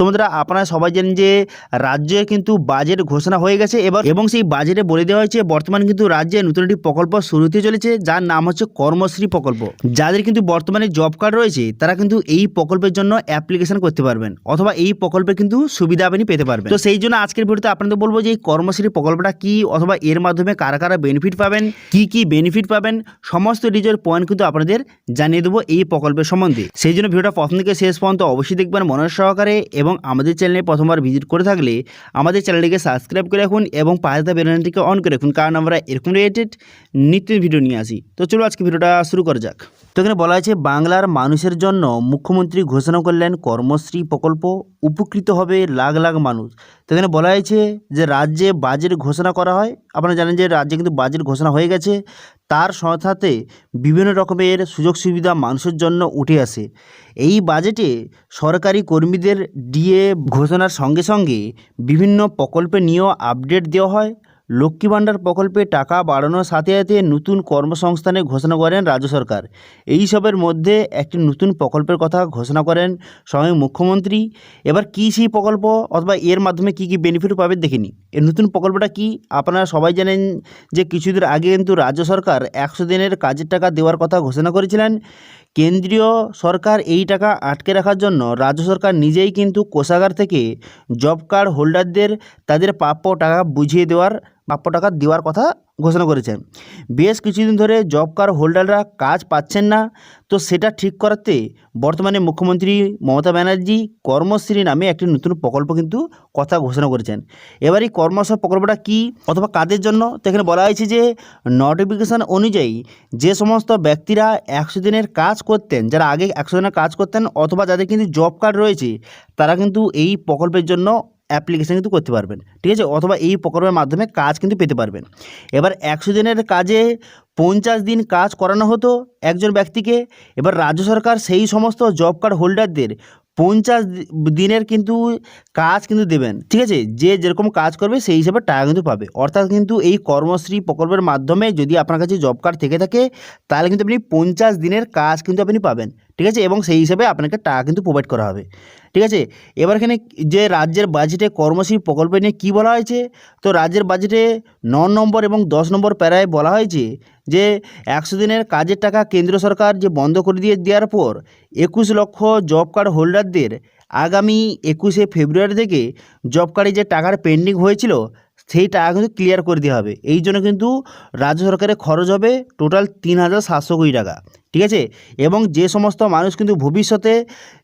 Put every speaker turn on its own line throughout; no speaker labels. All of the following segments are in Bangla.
তো বন্ধুরা, আপনারা সবাই জানেন যে রাজ্যে কিন্তু বাজেট ঘোষণা হয়ে গেছে। এবার এবং সেই বাজেটে বলে দেওয়া হয়েছে, বর্তমানে কিন্তু রাজ্যে নতুন একটি প্রকল্প শুরু হতে চলেছে, যার নাম হচ্ছে কর্মশ্রী প্রকল্প। যাদের কিন্তু বর্তমানে জব কার্ড রয়েছে, তারা কিন্তু এই প্রকল্পের জন্য অ্যাপ্লিকেশন করতে পারবেন, অথবা এই প্রকল্পে কিন্তু সুবিধা আপনি পেতে পারবেন। তো সেই জন্য আজকের ভিডিওতে আপনাদের বলব যে এই কর্মশ্রী প্রকল্পটা কি, অথবা এর মাধ্যমে কারা কারা বেনিফিট পাবেন, কি কি বেনিফিট পাবেন, সমস্ত ডিজের পয়েন্ট কিন্তু আপনাদের জানিয়ে দেবো এই প্রকল্পের সম্বন্ধে। সেই জন্য ভিডিওটা প্রথম থেকে শেষ পর্যন্ত অবশ্যই দেখবেন মনের সহকারে এবং আমাদের চ্যানেলে প্রথমবার ভিজিট করে থাকলে আমাদের চ্যানেলটিকে সাবস্ক্রাইব করে রাখুন এবং পাশে থাকা বেলনটিকে অন করে রাখুন। কারণ আমরা এরকম রিলেটেড নিত্য ভিডিও নিয়ে আসি। তো চলো আজকে ভিডিওটা শুরু করা যাক। তো এখানে বলা হয়েছে, বাংলার মানুষের জন্য মুখ্যমন্ত্রী ঘোষণা করলেন কর্মশ্রী প্রকল্প, উপকৃত হবে লাখ লাখ মানুষ। তো এখানে বলা হয়েছে যে, রাজ্যে বাজেট ঘোষণা করা হয়। আপনারা জানেন যে, রাজ্যে কিন্তু বাজেট ঘোষণা হয়ে গেছে। তার সাথে বিভিন্ন রকমের সুযোগ সুবিধা মানুষের জন্য উঠে আসে। এই বাজেটে সরকারি কর্মীদের ডিএ ঘোষণার সঙ্গে সঙ্গে বিভিন্ন প্রকল্পে নিয়েও আপডেট দেওয়া হয়। লক্ষ্মী ভাণ্ডার প্রকল্পে টাকা বাড়ানোর সাথে সাথে নতুন কর্মসংস্থানের ঘোষণা করেন রাজ্য সরকার। এই সবের মধ্যে একটি নতুন প্রকল্পের কথা ঘোষণা করেন স্বয়ং মুখ্যমন্ত্রী। এবার কী সেই প্রকল্প অথবা এর মাধ্যমে কী কী বেনিফিট পাবে দেখিনি। এর নতুন প্রকল্পটা কি? আপনারা সবাই জানেন যে কিছুদিন আগে কিন্তু রাজ্য সরকার একশো দিনের কাজের টাকা দেওয়ার কথা ঘোষণা করেছিলেন। কেন্দ্রীয় সরকার এই টাকা আটকে রাখার জন্য রাজ্য সরকার নিজেই কিন্তু কোষাগার থেকে জব কার্ড হোল্ডারদের তাদের প্রাপ্য টাকা বুঝিয়ে দেওয়ার প্রাপ্য টাকা দেওয়ার কথা ঘোষণা করেছেন বেশ কিছুদিন ধরে জব কার্ড হোল্ডাররা কাজ পাচ্ছেন না। তো সেটা ঠিক করাতে বর্তমানে মুখ্যমন্ত্রী মমতা ব্যানার্জি কর্মশ্রী নামে একটি নতুন প্রকল্প কিন্তু কথা ঘোষণা করেছেন। এবার এই কর্মশ্রী প্রকল্পটা কি অথবা কাদের জন্য? তো এখানে বলা হয়েছে যে নোটিফিকেশান অনুযায়ী যে সমস্ত ব্যক্তিরা একশো দিনের কাজ করতেন, যারা আগে একশো দিনের কাজ করতেন অথবা যাদের কিন্তু জব কার্ড রয়েছে, তারা কিন্তু এই প্রকল্পের জন্য অ্যাপ্লিকেশান কিন্তু করতে পারবেন। ঠিক আছে? অথবা এই প্রকল্পের মাধ্যমে কাজ কিন্তু পেতে পারবেন। এবার একশো দিনের কাজে পঞ্চাশ দিন কাজ করানো হতো একজন ব্যক্তিকে। এবার রাজ্য সরকার সেই সমস্ত জব কার্ড হোল্ডারদের পঞ্চাশ দিনের কিন্তু কাজ কিন্তু দেবেন। ঠিক আছে? যে যেরকম কাজ করবে সেই হিসাবে টাকা কিন্তু পাবে। অর্থাৎ কিন্তু এই কর্মশ্রী প্রকল্পের মাধ্যমে যদি আপনার কাছে জব কার্ড থেকে থাকে, তাহলে কিন্তু আপনি পঞ্চাশ দিনের কাজ কিন্তু আপনি পাবেন। ঠিক আছে? এবং সেই হিসাবে আপনাকে টাকা কিন্তু প্রোভাইড করা হবে। ঠিক আছে? এবার এখানে যে রাজ্যের বাজেটে কর্মশ্রী প্রকল্প নিয়ে কী বলা হয়েছে? তো রাজ্যের বাজেটে ন নম্বর এবং দশ নম্বর প্যারায় বলা হয়েছে যে, একশো দিনের কাজের টাকা কেন্দ্র সরকার যে বন্ধ করে দিয়ে দেওয়ার পর একুশ লক্ষ জব কার্ড হোল্ডারদের আগামী একুশে ফেব্রুয়ারি থেকে জব কার্ডে যে টাকার পেন্ডিং হয়েছিল সেই টাকা কিন্তু ক্লিয়ার করে দেওয়া হবে। এই জন্য কিন্তু রাজ্য সরকারের খরচ হবে টোটাল তিন হাজার সাতশো কোটি টাকা। ঠিক আছে? এবং যে সমস্ত মানুষ কিন্তু ভবিষ্যতে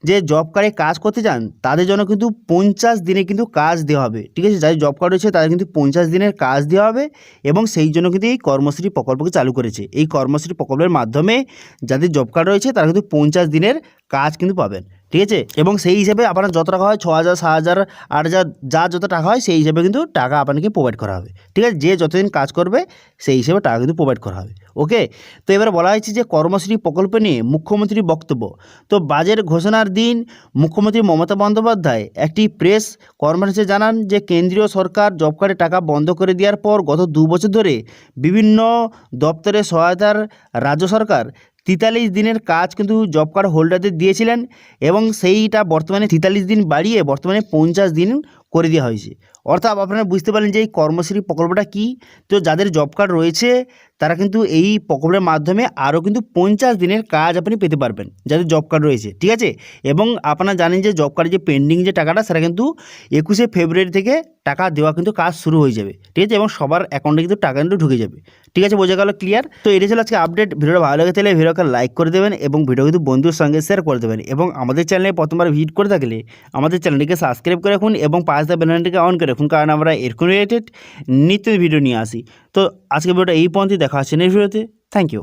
যে জব কার্ডে কাজ করতে চান, তাদের জন্য কিন্তু পঞ্চাশ দিনে কিন্তু কাজ দেওয়া হবে। ঠিক আছে? যাদের জব কার্ড রয়েছে, তাদের কিন্তু পঞ্চাশ দিনের কাজ দেওয়া হবে এবং সেই জন্য কিন্তু এই কর্মশ্রী প্রকল্পকে চালু করেছে। এই কর্মশ্রী প্রকল্পের মাধ্যমে যাদের জব কার্ড রয়েছে, তারা কিন্তু পঞ্চাশ দিনের কাজ কিন্তু পাবেন। ঠিক আছে? এবং সেই হিসেবে আপনার যত টাকা হয় ছ হাজার সাত হাজার আট হাজার যা যত টাকা হয়, সেই হিসেবে কিন্তু টাকা আপনাকে প্রোভাইড করা হবে। ঠিক আছে? যে যতদিন কাজ করবে, সেই হিসেবে টাকা কিন্তু প্রোভাইড করা হবে। ওকে তো এবার বলা হয়েছে যে কর্মশ্রী প্রকল্প নিয়ে মুখ্যমন্ত্রীর বক্তব্য। তো বাজেট ঘোষণার দিন মুখ্যমন্ত্রী মমতা বন্দ্যোপাধ্যায় একটি প্রেস কনফারেন্সে জানান যে, কেন্দ্রীয় সরকার জব কার্ডের টাকা বন্ধ করে দেওয়ার পর গত দু বছর ধরে বিভিন্ন দপ্তরের সহায়তার রাজ্য সরকার তেতাল্লিশ দিনের কাজ কিন্তু জব কার্ড হোল্ডারদের দিয়েছিলেন এবং সেইটা বর্তমানে তেতাল্লিশ দিন বাড়িয়ে বর্তমানে পঞ্চাশ দিন করে দেওয়া হয়েছে। অর্থাৎ আপনারা বুঝতে পারলেন যে এই কর্মশ্রী প্রকল্পটা কী। তো যাদের জব কার্ড রয়েছে, তারা কিন্তু এই প্রকল্পের মাধ্যমে আরও কিন্তু পঞ্চাশ দিনের কাজ আপনি পেতে পারবেন, যাদের জব কার্ড রয়েছে, ঠিক আছে? এবং আপনারা জানেন যে জব কার্ডের যে পেন্ডিং যে টাকাটা, সেটা কিন্তু একুশে ফেব্রুয়ারি থেকে টাকা দেওয়া কিন্তু কাজ শুরু হয়ে যাবে, ঠিক আছে? এবং সবার অ্যাকাউন্টে কিন্তু টাকা কিন্তু ঢুকে যাবে, ঠিক আছে? বোঝা গেল ক্লিয়ার তো এটা ছিল আজকে আপডেট ভিডিওটা ভালো লাগে তাহলে ভিডিওকে লাইক করে দেবেন এবং ভিডিও কিন্তু বন্ধুর সঙ্গে শেয়ার করে দেবেন এবং আমাদের চ্যানেলে প্রথমবার ভিজিট করে থাকলে আমাদের চ্যানেলটিকে সাবস্ক্রাইব করে রাখুন এবং পাঁচ দা অন করে রাখুন, কারণ আমরা এরকম রিলেটেড নিত্য ভিডিও নিয়ে আসি। তো আজকে ভিডিওটা এই পর্যন্তই, দেখা হচ্ছে নেক্সট ভিডিওতে থ্যাংক ইউ